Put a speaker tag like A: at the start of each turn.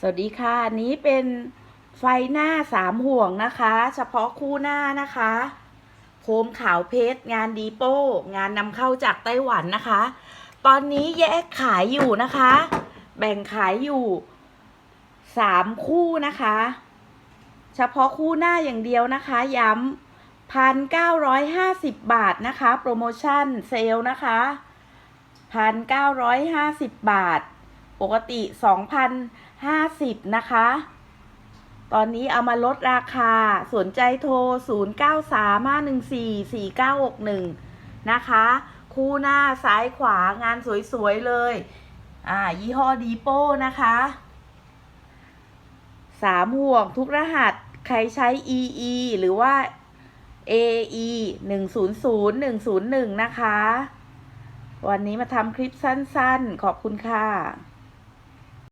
A: สวัสดีค่ะ อันนี้เป็นไฟหน้าสามห่วงนะคะ เฉพาะคู่หน้านะคะ โคมขาวเพชร งานดีโป้ งานนำเข้าจากไต้หวันนะคะ ตอนนี้แยกขายอยู่นะคะ แบ่งขายอยู่สามคู่นะคะ เฉพาะคู่หน้าอย่างเดียวนะคะ ย้ำพันเก้าร้อยห้าสิบบาทนะคะ โปรโมชั่นเซลนะคะพันเก้าร้อยห้าสิบบาท ปกติสองพันห้าสิบนะคะ ตอนนี้เอามาลดราคา สนใจโทร 0 9 3 5 1 4 4 9 6 1 นะคะ คู่หน้าซ้ายขวางานสวย ๆ เลย อ่า ยี่ห้อดีโป้นะคะสามห่วงทุกรหัสใครใช้ EE หรือว่า AE 100 101 นะคะ วันนี้มาทำคลิปสั้นๆ ขอบคุณค่ะ